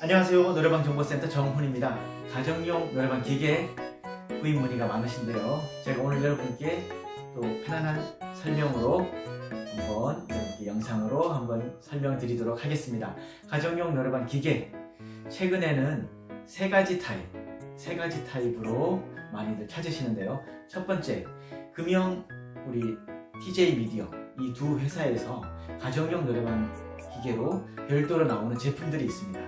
안녕하세요. 노래방 정보센터 정훈입니다. 가정용 노래방 기계 구입 문의가 많으신데요. 제가 오늘 여러분께 또 편안한 설명으로 한번 여러분께 영상으로 한번 설명드리도록 하겠습니다. 가정용 노래방 기계 최근에는 세 가지 타입, 세 가지 타입으로 많이들 찾으시는데요. 첫 번째, 금형 우리 TJ 미디어 이 두 회사에서 가정용 노래방 기계로 별도로 나오는 제품들이 있습니다.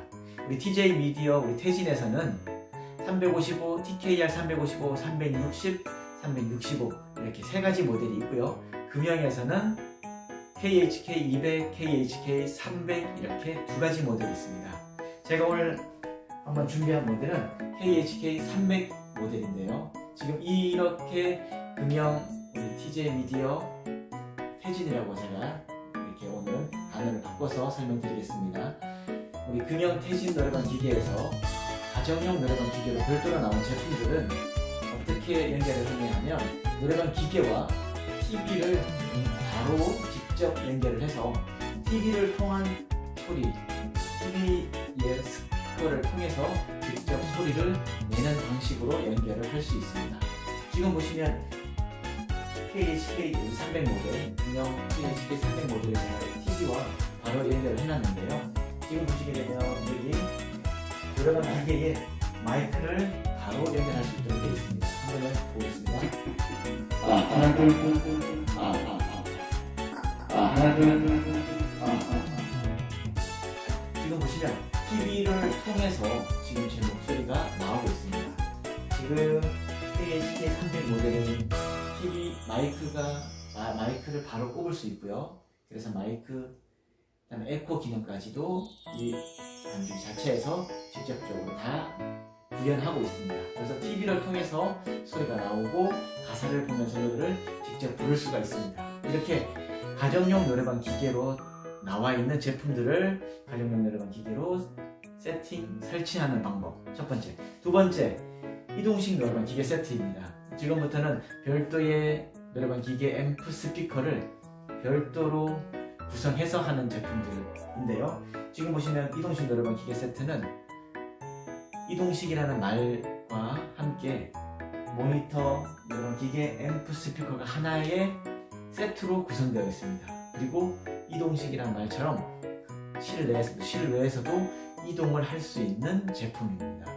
우리 TJ 미디어 우리 태진에서는 355, TKR 355, 360, 365 이렇게 세 가지 모델이 있고요. 금형에서는 KHK 200, KHK 300 이렇게 두 가지 모델이 있습니다. 제가 오늘 한번 준비한 모델은 KHK 300 모델인데요. 지금 이렇게 금형 TJ 미디어 태진이라고 제가 이렇게 오늘 단어를 바꿔서 설명드리겠습니다. 우리 금형 태진 노래방 기계에서 가정용 노래방 기계로 별도로 나온 제품들은 어떻게 연결을 하냐면 노래방 기계와 TV를 바로 직접 연결을 해서 TV를 통한 소리, TV의 스피커를 통해서 직접 소리를 내는 방식으로 연결을 할 수 있습니다. 지금 보시면 KHK 300 모델, 금형 KHK 300 모델의 TV와 바로 연결을 해놨는데요. 지금 보시게 되면 여기 노래방 기계에 마이크를 바로 연결할 수 있도록 되어 있습니다. 한번 보겠습니다. 아, 하나, 둘. 아, 아, 아. 아, 하나, 둘, 둘. 아, 아, 지금 보시면 TV를 통해서 지금 마이크가 아, 마이크를 바로 꼽을 수 있고요. 그래서 마이크 그다음에 에코 기능까지도 이 반주 자체에서 직접적으로 다 구현하고 있습니다. 그래서 TV를 통해서 소리가 나오고 가사를 보면서 노래를 직접 부를 수가 있습니다. 이렇게 가정용 노래방 기계로 나와 있는 제품들을 가정용 노래방 기계로 세팅, 설치하는 방법. 첫 번째. 두 번째, 이동식 노래방 기계 세트입니다. 지금부터는 별도의 노래방 기계 앰프 스피커를 별도로 구성해서 하는 제품들인데요. 지금 보시는 이동식 노래방 기계 세트는 이동식이라는 말과 함께 모니터, 노래방 기계 앰프 스피커가 하나의 세트로 구성되어 있습니다. 그리고 이동식이라는 말처럼 실내에서도, 실외에서도 이동을 할 수 있는 제품입니다.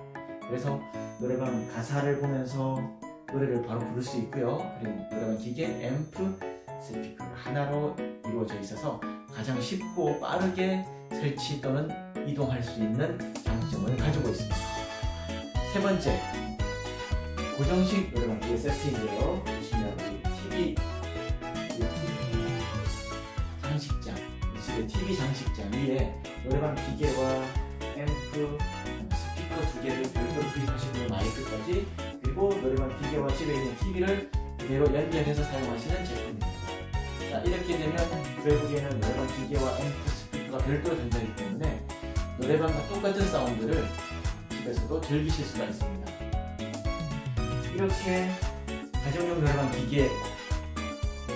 그래서 노래방 가사를 보면서 노래를 바로 부를 수 있고요. 그리고 노래방 기계 앰프 스피커가 하나로 이루어져 있어서 가장 쉽고 빠르게 설치 또는 이동할 수 있는 장점을 가지고 있습니다. 세 번째, 고정식 노래방 기계 세트인데요. 보시면 이 TV, 장식장, 이 집의 TV 장식장 위에 노래방 기계와 앰프, 스피커 두 개를 별도로 구입하시는 마이크까지 그리고 노래방 기계와 집에 있는 TV를 그대로 연결해서 사용하시는 제품입니다. 자, 이렇게 되면 결국에는 노래방 기계와 앰프 스피커가 별도로 된다기 때문에 노래방과 똑같은 사운드를 집에서도 즐기실 수가 있습니다. 이렇게 가정용 노래방 기계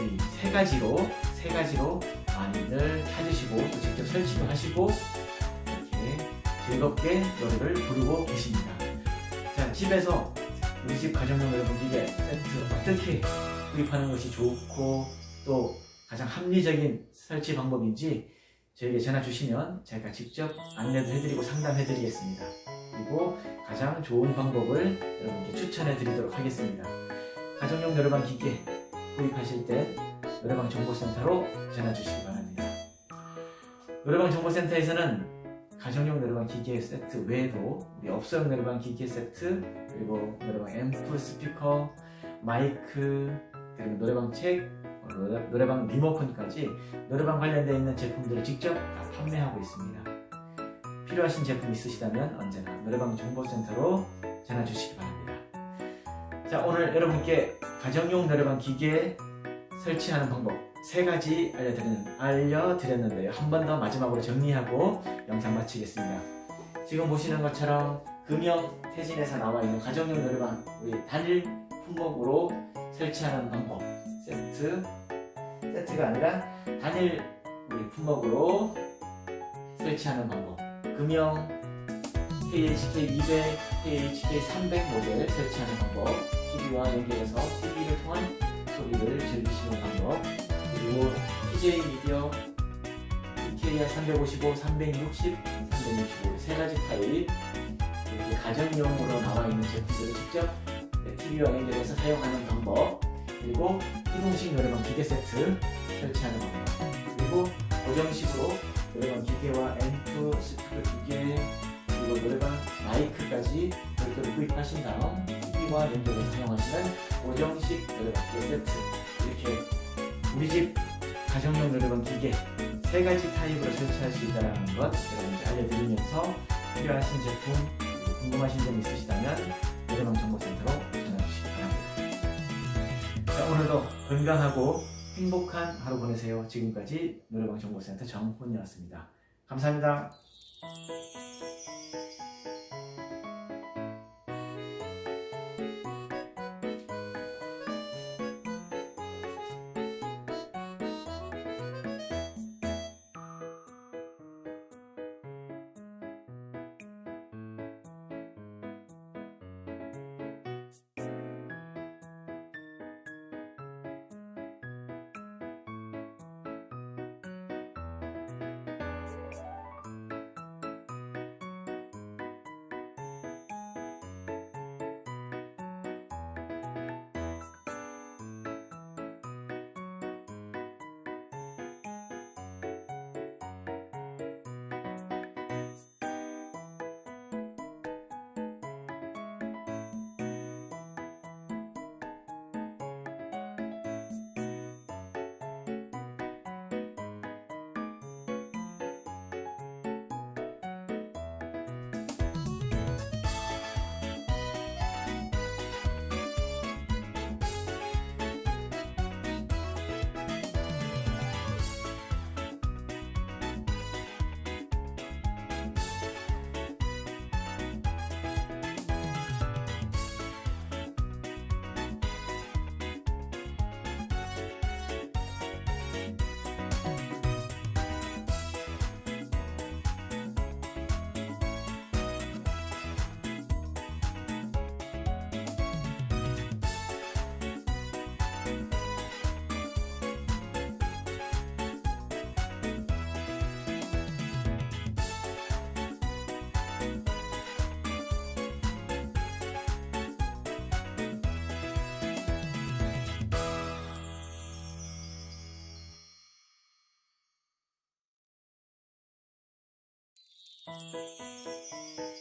이세 가지로 세 가지로 많이들 찾으시고 또 직접 설치도 하시고 이렇게 즐겁게 노래를 부르고 계십니다. 자 집에서 우리 집 가정용 노래방 기계 세트 어떻게 구입하는 것이 좋고 또 가장 합리적인 설치 방법인지 저에게 전화 주시면 제가 직접 안내도 해드리고 상담해드리겠습니다. 그리고 가장 좋은 방법을 여러분께 추천해 드리도록 하겠습니다. 가정용 노래방 기계 구입하실 때 노래방 정보센터로 전화 주시기 바랍니다. 노래방 정보센터에서는 가정용 노래방 기계 세트 외에도 우리 업소용 노래방 기계 세트 그리고 노래방 앰프 스피커 마이크 그리고 노래방 책 노래, 노래방 리모컨까지 노래방 관련되어 있는 제품들을 직접 다 판매하고 있습니다. 필요하신 제품 있으시다면 언제나 노래방 정보센터로 전화 주시기 바랍니다. 자 오늘 여러분께 가정용 노래방 기계 설치하는 방법 세 가지 알려드리는, 알려드렸는데요. 한 번 더 마지막으로 정리하고 영상 마치겠습니다. 지금 보시는 것처럼 금형 태진에서 나와 있는 가정용 노래방 우리 단일 품목으로 설치하는 방법 세트 세트가 아니라 단일 우리 품목으로 설치하는 방법. 금형 KHK 200, KHK 300 모델 설치하는 방법. TV와 연결해서 TV를 통한 소리를 즐기시는 방법. 그리고 TJ 미디어 이케리아 355, 360, 365 세 가지 타입 이렇게 가정용으로 나와 있는 제품들을 직접 TV와 연결해서 사용하는 방법 그리고 이동식 노래방 기계 세트 설치하는 방법 그리고 고정식으로 노래방 기계와 앰프, 스피커 기계 그리고 노래방 마이크까지 별도로 구입하신 다음 TV와 연결해서 사용하시는 고정식 노래방 기계 세트 우리 집 가정용 노래방 기계 세 가지 타입으로 설치할 수 있다는 것 여러분께 알려드리면서 필요하신 제품 궁금하신 점 있으시다면 노래방 정보센터로 전화 주시기 바랍니다. 자, 오늘도 건강하고 행복한 하루 보내세요. 지금까지 노래방 정보센터 정훈이었습니다. 감사합니다. Música